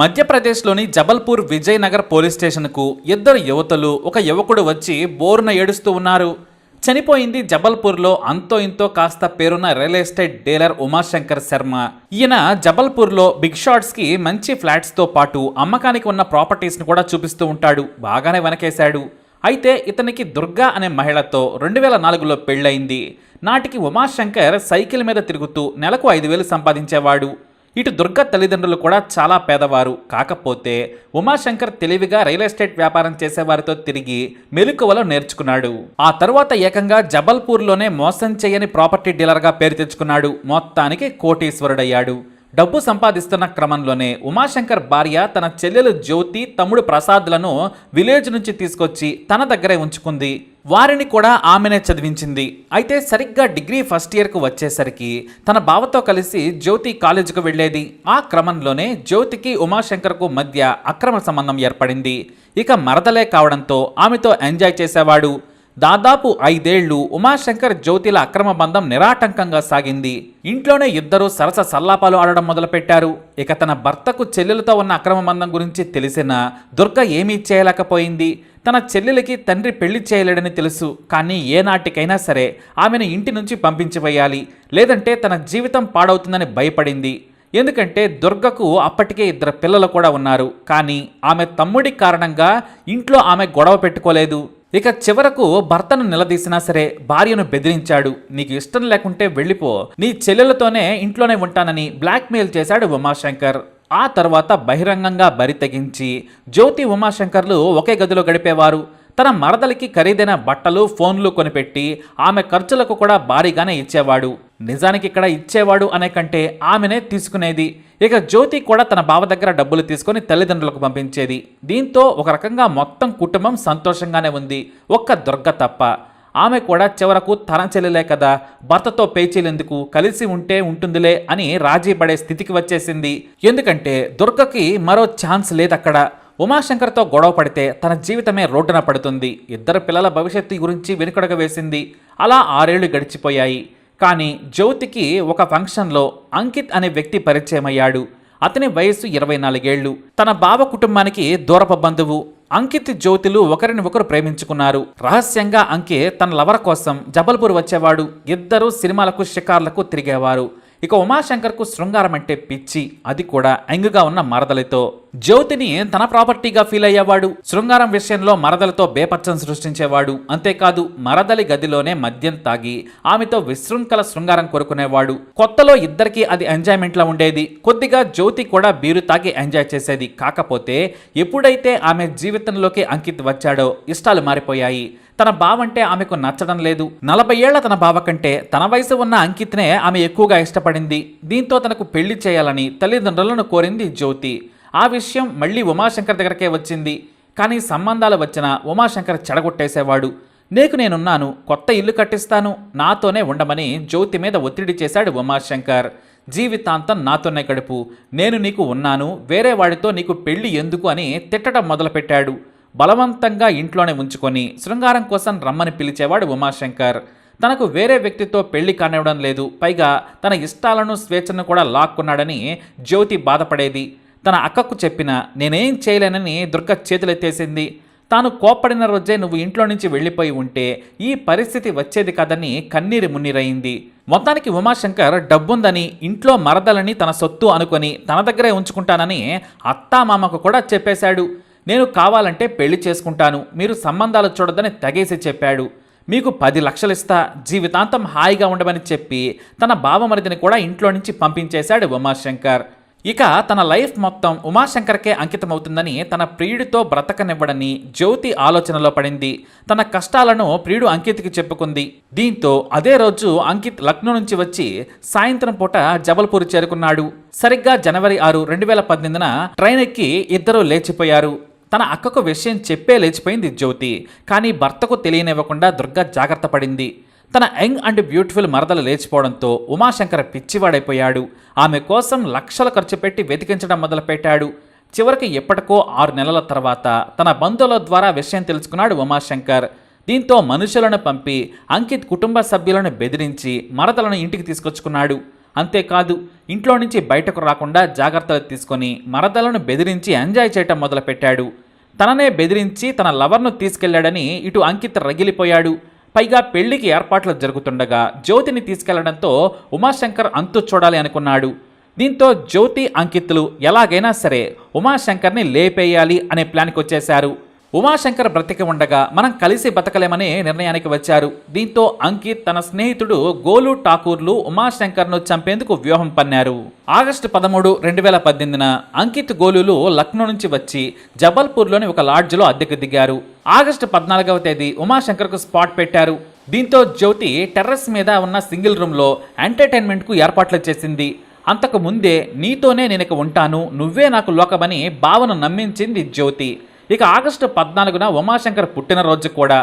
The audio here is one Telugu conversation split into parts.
మధ్యప్రదేశ్లోని జబల్పూర్ విజయనగర్ పోలీస్ స్టేషన్కు ఇద్దరు యువతులు ఒక యువకుడు వచ్చి బోరున ఏడుస్తూ ఉన్నారు. చనిపోయింది జబల్పూర్లో అంతో ఇంతో కాస్త పేరున్న real estate dealer Umashankar Sharma. ఈయన జబల్పూర్లో బిగ్ షాట్స్కి మంచి ఫ్లాట్స్తో పాటు అమ్మకానికి ఉన్న ప్రాపర్టీస్ని కూడా చూపిస్తూ ఉంటాడు. బాగానే వెనకేశాడు. అయితే ఇతనికి దుర్గా అనే మహిళతో రెండు వేల నాలుగులో పెళ్ళయింది. నాటికి ఉమాశంకర్ సైకిల్ మీద తిరుగుతూ నెలకు ఐదు వేలు సంపాదించేవాడు. ఇటు దుర్గ తల్లిదండ్రులు కూడా చాలా పేదవారు. కాకపోతే ఉమాశంకర్ తెలివిగా రియల్ ఎస్టేట్ వ్యాపారం చేసేవారితో తిరిగి మెలకువలో నేర్చుకున్నాడు. ఆ తరువాత ఏకంగా జబల్పూర్లోనే మోసం చేయని ప్రాపర్టీ డీలర్గా పేరు తెచ్చుకున్నాడు. మొత్తానికి కోటీశ్వరుడయ్యాడు. డబ్బు సంపాదిస్తున్న క్రమంలోనే ఉమాశంకర్ భార్య తన చెల్లెలు జ్యోతి తమ్ముడు ప్రసాద్లను విలేజ్ నుంచి తీసుకొచ్చి తన దగ్గరే ఉంచుకుంది. వారిని కూడా ఆమెనే చదివించింది. అయితే సరిగ్గా డిగ్రీ ఫస్ట్ ఇయర్కు వచ్చేసరికి తన బావతో కలిసి జ్యోతి కాలేజీకి వెళ్ళేది. ఆ క్రమంలోనే జ్యోతికి ఉమాశంకర్కు మధ్య అక్రమ సంబంధం ఏర్పడింది. ఇక మరదలే కావడంతో ఆమెతో ఎంజాయ్ చేసేవాడు. దాదాపు ఐదేళ్ళు ఉమాశంకర్ జ్యోతిల అక్రమ బంధం నిరాటంకంగా సాగింది. ఇంట్లోనే ఇద్దరు సరస సల్లాపాలు ఆడడం మొదలుపెట్టారు. ఇక తన భర్తకు చెల్లెలతో ఉన్న అక్రమ బంధం గురించి తెలిసిన దుర్గ ఏమీ చేయలేకపోయింది. తన చెల్లెలకి తండ్రి పెళ్ళి చేయలేడని తెలుసు. కానీ ఏనాటికైనా సరే ఆమెను ఇంటి నుంచి పంపించివేయాలి. లేదంటే తన జీవితం పాడవుతుందని భయపడింది. ఎందుకంటే దుర్గకు అప్పటికే ఇద్దరు పిల్లలు కూడా ఉన్నారు. కానీ ఆమె తమ్ముడి కారణంగా ఇంట్లో ఆమె గొడవ పెట్టుకోలేదు. ఇక చివరకు భర్తను నిలదీసినా సరే భార్యను బెదిరించాడు. నీకు ఇష్టం లేకుంటే వెళ్ళిపో. నీ చెల్లెలతోనే ఇంట్లోనే ఉంటానని బ్లాక్మెయిల్ చేశాడు ఉమాశంకర్. ఆ తర్వాత బహిరంగంగా బరి తెగించి జ్యోతి ఉమాశంకర్లు ఒకే గదిలో గడిపేవారు. తన మరదలికి ఖరీదైన బట్టలు ఫోన్లు కొనిపెట్టి ఆమె ఖర్చులకు కూడా భారీగానే ఇచ్చేవాడు. నిజానికి ఇక్కడ ఇచ్చేవాడు అనే కంటే ఆమెనే తీసుకునేది. ఇక జ్యోతి కూడా తన బావ దగ్గర డబ్బులు తీసుకొని తల్లిదండ్రులకు పంపించేది. దీంతో ఒక రకంగా మొత్తం కుటుంబం సంతోషంగానే ఉంది. ఒక్క దుర్గ తప్ప. ఆమె కూడా చివరకు తన చెల్లెలే కదా. భర్తతో పేచీలెందుకు కలిసి ఉంటే ఉంటుందిలే అని రాజీ పడే స్థితికి వచ్చేసింది. ఎందుకంటే దుర్గకి మరో ఛాన్స్ లేదక్కడ. ఉమాశంకర్తో గొడవ పడితే తన జీవితమే రోడ్డున పడుతుంది. ఇద్దరు పిల్లల భవిష్యత్తు గురించి వెనుకడగ వేసింది. అలా ఆరేళ్ళు గడిచిపోయాయి. కానీ జ్యోతికి ఒక ఫంక్షన్లో అంకిత్ అనే వ్యక్తి పరిచయమయ్యాడు. అతని వయస్సు ఇరవై నాలుగేళ్ళు. తన బావ కుటుంబానికి దూరప బంధువు అంకిత్ జ్యోతిలు ఒకరిని ఒకరు ప్రేమించుకున్నారు. రహస్యంగా అంకిత్ తన లవర్ కోసం జబల్పూర్ వచ్చేవాడు. ఇద్దరు సినిమాలకు షికార్లకు తిరిగేవారు. ఇక ఉమాశంకర్కు శృంగారం అంటే పిచ్చి. అది కూడా యంగ్గా ఉన్న మరదలితో. జ్యోతిని తన ప్రాపర్టీగా ఫీల్ అయ్యేవాడు? శృంగారం విషయంలో మరదలతో బేపచ్చం సృష్టించేవాడు? అంతేకాదు మరదలి గదిలోనే మద్యం తాగి ఆమెతో విశృంఖల శృంగారం కోరుకునేవాడు? కొత్తలో ఇద్దరికి అది ఎంజాయ్మెంట్లా ఉండేది. కొద్దిగా జ్యోతి కూడా బీరు తాగి ఎంజాయ్ చేసేది. కాకపోతే ఎప్పుడైతే ఆమె జీవితంలోకి అంకిత్ వచ్చాడో ఇష్టాలు మారిపోయాయి. తన బావంటే ఆమెకు నచ్చడం లేదు. నలభై ఏళ్ళ తన బావ కంటే తన వయసు ఉన్న అంకిత్నే ఆమె ఎక్కువగా ఇష్టపడింది. దీంతో తనకు పెళ్ళి చేయాలని తల్లిదండ్రులను కోరింది జ్యోతి. ఆ విషయం మళ్ళీ ఉమాశంకర్ దగ్గరకే వచ్చింది. కానీ సంబంధాలు వచ్చిన ఉమాశంకర్ చెడగొట్టేసేవాడు. నీకు నేనున్నాను కొత్త ఇల్లు కట్టిస్తాను నాతోనే ఉండమని జ్యోతి మీద ఒత్తిడి చేశాడు ఉమాశంకర్. జీవితాంతం నాతోనే గడుపు. నేను నీకు ఉన్నాను వేరే వాడితో నీకు పెళ్ళి ఎందుకు అని తిట్టడం మొదలుపెట్టాడు. బలవంతంగా ఇంట్లోనే ఉంచుకొని శృంగారం కోసం రమ్మని పిలిచేవాడు ఉమాశంకర్. తనకు వేరే వ్యక్తితో పెళ్ళి కానివ్వడం లేదు. పైగా తన ఇష్టాలను స్వేచ్ఛను కూడా లాక్కున్నాడని జ్యోతి బాధపడేది. తన అక్కకు చెప్పిన నేనేం చేయలేనని దుర్గ చేతులెత్తేసింది. తాను కోపడిన రోజే నువ్వు ఇంట్లో నుంచి వెళ్ళిపోయి ఉంటే ఈ పరిస్థితి వచ్చేది కాదని కన్నీరు మున్నీరయింది మొత్తానికి ఉమాశంకర్ డబ్బుందని ఇంట్లో మరదలని తన సొత్తు అనుకొని తన దగ్గరే ఉంచుకుంటానని అత్తామామకు కూడా చెప్పేశాడు. నేను కావాలంటే పెళ్ళి చేసుకుంటాను మీరు సంబంధాలు చూడొద్దని తెగేసి చెప్పాడు. మీకు పది లక్షలిస్తా జీవితాంతం హాయిగా ఉండమని చెప్పి తన బావమరిదిని కూడా ఇంట్లో నుంచి పంపించేశాడు ఉమాశంకర్. ఇక తన లైఫ్ మొత్తం ఉమాశంకర్కే అంకితమవుతుందని తన ప్రియుడితో బ్రతకనివ్వడని జ్యోతి ఆలోచనలో పడింది. తన కష్టాలను ప్రియుడు అంకిత్కి చెప్పుకుంది. దీంతో అదే రోజు అంకిత్ లక్నో నుంచి వచ్చి సాయంత్రం పూట జబల్పూర్ చేరుకున్నాడు. సరిగ్గా జనవరి ఆరు రెండు వేల పద్దెనిమిదిన ట్రైన్ ఎక్కి ఇద్దరూ లేచిపోయారు. తన అక్కకు విషయం చెప్పే లేచిపోయింది జ్యోతి కానీ భర్తకు తెలియనివ్వకుండా దుర్గా జాగ్రత్త పడింది. తన యంగ్ అండ్ బ్యూటిఫుల్ మరదలు లేచిపోవడంతో ఉమాశంకర్ పిచ్చివాడైపోయాడు. ఆమె కోసం లక్షలు ఖర్చు పెట్టి వెతికించడం మొదలుపెట్టాడు. చివరికి ఎప్పటికో ఆరు నెలల తర్వాత తన బంధువుల ద్వారా విషయం తెలుసుకున్నాడు ఉమాశంకర్. దీంతో మనుషులను పంపి అంకిత్ కుటుంబ సభ్యులను బెదిరించి మరదలను ఇంటికి తీసుకొచ్చుకున్నాడు. అంతేకాదు ఇంట్లో నుంచి బయటకు రాకుండా జాగ్రత్తలు తీసుకొని మరదలను బెదిరించి ఎంజాయ్ చేయటం మొదలుపెట్టాడు. తననే బెదిరించి తన లవర్ను తీసుకెళ్ళాడని ఇటు అంకిత్ రగిలిపోయాడు. పైగా పెళ్ళికి ఏర్పాట్లు జరుగుతుండగా జ్యోతిని తీసుకెళ్ళడంతో ఉమాశంకర్ అంతు చూడాలి అనుకున్నాడు. దీంతో జ్యోతి అంకిత్లు ఎలాగైనా సరే ఉమాశంకర్ని లేపేయాలి అనే ప్లాన్కి వచ్చేశారు ఉమాశంకర్ బ్రతికి ఉండగా మనం కలిసి బతకలేమనే నిర్ణయానికి వచ్చారు. దీంతో అంకిత్ తన స్నేహితుడు గోలు ఠాకూర్లు ఉమాశంకర్ను చంపేందుకు వ్యూహం పన్నారు. ఆగస్టు పదమూడు రెండు వేల పద్దెనిమిదిన అంకిత్ గోలులు లక్నో నుంచి వచ్చి జబల్పూర్లోని ఒక లాడ్జ్లో అద్దెకు దిగారు. ఆగస్టు పద్నాలుగవ తేదీ ఉమాశంకర్కు స్పాట్ పెట్టారు. దీంతో జ్యోతి టెర్రస్ మీద ఉన్న సింగిల్ రూమ్లో ఎంటర్టైన్మెంట్కు ఏర్పాట్లు చేసింది. అంతకు ముందే నీతోనే నేను ఉంటాను నువ్వే నాకు లోకమని భావన నమ్మించింది జ్యోతి. ఇక ఆగస్టు పద్నాలుగున ఉమాశంకర్ పుట్టినరోజు కూడా.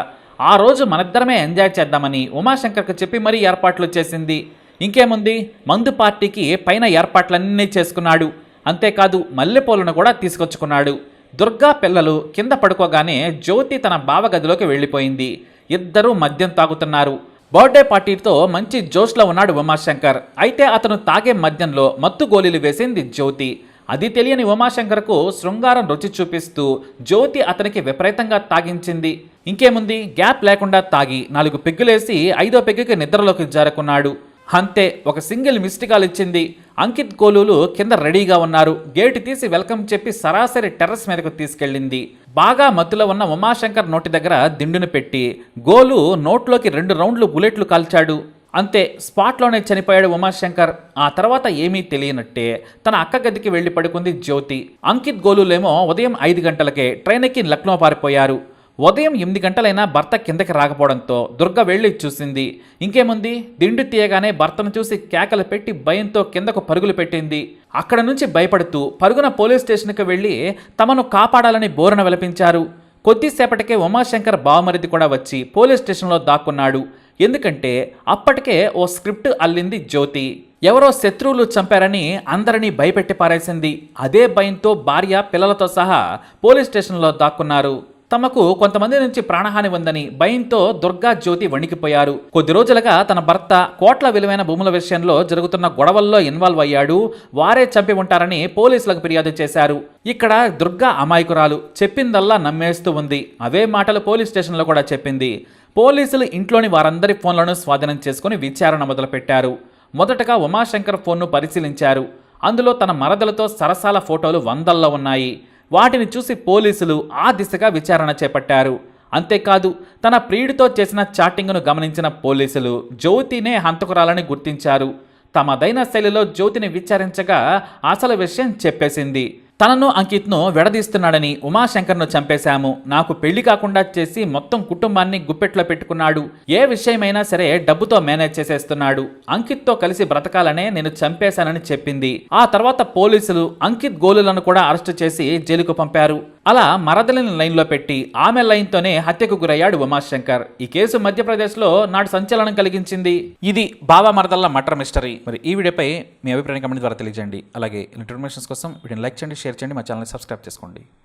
ఆ రోజు మనిద్దరమే ఎంజాయ్ చేద్దామని ఉమాశంకర్కి చెప్పి మరీ ఏర్పాట్లు చేసింది. ఇంకేముంది? మందు పార్టీకి పైన ఏర్పాట్లన్నీ చేసుకున్నాడు. అంతేకాదు మల్లెపూలను కూడా తీసుకొచ్చుకున్నాడు. దుర్గా పిల్లలు కింద పడుకోగానే జ్యోతి తన బావగదిలోకి వెళ్ళిపోయింది. ఇద్దరూ మద్యం తాగుతున్నారు. బర్త్డే పార్టీతో మంచి జోష్లో ఉన్నాడు ఉమాశంకర్. అయితే అతను తాగే మద్యంలో మత్తు గోళీలు వేసింది జ్యోతి. అది తెలియని ఉమాశంకర్కు శృంగారం రుచి చూపిస్తూ జ్యోతి అతనికి విపరీతంగా తాగించింది. ఇంకేముంది? గ్యాప్ లేకుండా తాగి నాలుగు పెగ్గులేసి ఐదో పెగ్గుకి నిద్రలోకి జారుకున్నాడు. అంతే ఒక సింగిల్ మిస్డ్ కాల్ ఇచ్చింది. అంకిత్ కోలూలు కింద రెడీగా ఉన్నారు. గేటు తీసి వెల్కమ్ చెప్పి సరాసరి టెర్రస్ మీదకు తీసుకెళ్ళింది. బాగా మత్తులో ఉన్న ఉమాశంకర్ నోటి దగ్గర దిండును పెట్టి గోలు నోట్లోకి రెండు రౌండ్లు బుల్లెట్లు కాల్చాడు. అంతే స్పాట్లోనే చనిపోయాడు ఉమాశంకర్. ఆ తర్వాత ఏమీ తెలియనట్టే తన అక్క గదికి వెళ్ళి పడుకుంది జ్యోతి. అంకిత్ గోలులేమో ఉదయం ఐదు గంటలకే ట్రైన్ ఎక్కి లక్నో పారిపోయారు. ఉదయం ఎనిమిది గంటలైనా భర్త కిందకి రాకపోవడంతో దుర్గ వెళ్ళి చూసింది. ఇంకేముంది? దిండు తీయగానే భర్తను చూసి కేకలు పెట్టి భయంతో కిందకు పరుగులు పెట్టింది. అక్కడ నుంచి భయపడుతూ పరుగున పోలీస్ స్టేషన్కి వెళ్ళి తమను కాపాడాలని బోరన విలపించారు. కొద్దిసేపటికే ఉమాశంకర్ బావమరిది కూడా వచ్చి పోలీస్ స్టేషన్లో దాక్కున్నాడు. ఎందుకంటే అప్పటికే ఓ స్క్రిప్ట్ అల్లింది జ్యోతి. ఎవరో శత్రువులు చంపారని అందరినీ భయపెట్టి పారేసింది. అదే భయంతో భార్య పిల్లలతో సహా పోలీస్ స్టేషన్లో దాక్కున్నారు. తమకు కొంతమంది నుంచి ప్రాణహాని ఉందని భయంతో దుర్గా జ్యోతి వణికిపోయారు. కొద్ది రోజులుగా తన భర్త కోట్ల విలువైన భూముల విషయంలో జరుగుతున్న గొడవల్లో ఇన్వాల్వ్ అయ్యాడు. వారే చంపి ఉంటారని పోలీసులకు ఫిర్యాదు చేశారు. ఇక్కడ దుర్గా అమాయకురాలు. చెప్పిందల్లా నమ్మేస్తూ ఉంది. అవే మాటలు పోలీస్ స్టేషన్లో కూడా చెప్పింది. పోలీసులు ఇంట్లోని వారందరి ఫోన్లను స్వాధీనం చేసుకుని విచారణ మొదలుపెట్టారు. మొదటగా ఉమాశంకర్ ఫోన్ను పరిశీలించారు. అందులో తన మరదలతో సరసాల ఫోటోలు వందల్లో ఉన్నాయి. వాటిని చూసి పోలీసులు ఆ దిశగా విచారణ చేపట్టారు. అంతేకాదు తన ప్రియుడితో చేసిన చాటింగ్ను గమనించిన పోలీసులు జ్యోతినే హంతకురాలని గుర్తించారు. తమదైన శైలిలో జ్యోతిని విచారించగా అసలు విషయం చెప్పేసింది. తనను అంకిత్ను విడదీస్తున్నాడని ఉమాశంకర్ను చంపేశాము. నాకు పెళ్ళి కాకుండా చేసి మొత్తం కుటుంబాన్ని గుప్పెట్లో పెట్టుకున్నాడు. ఏ విషయమైనా సరే డబ్బుతో మేనేజ్ చేసేస్తున్నాడు. అంకిత్తో కలిసి బ్రతకాలనే నేను చంపేశానని చెప్పింది. ఆ తర్వాత పోలీసులు అంకిత్ గోలులను కూడా అరెస్టు చేసి జైలుకు పంపారు. అలా మరదలిని లైన్లో పెట్టి ఆమె లైన్తోనే హత్యకు గురయ్యాడు ఉమాశంకర్. ఈ కేసు మధ్యప్రదేశ్లో నాడు సంచలనం కలిగించింది. ఇది బాబా మరదల్ల మటర్ మిస్టరీ. మరి ఈ వీడియోపై మీ అభిప్రాయం కమెంట్ ద్వారా తెలియజేయండి. అలాగే ఇన్ఫర్మేషన్స్ కోసం వీడియోని లైక్ చేయండి షేర్ చేయండి మా ఛానల్ని సబ్స్క్రైబ్ చేసుకోండి.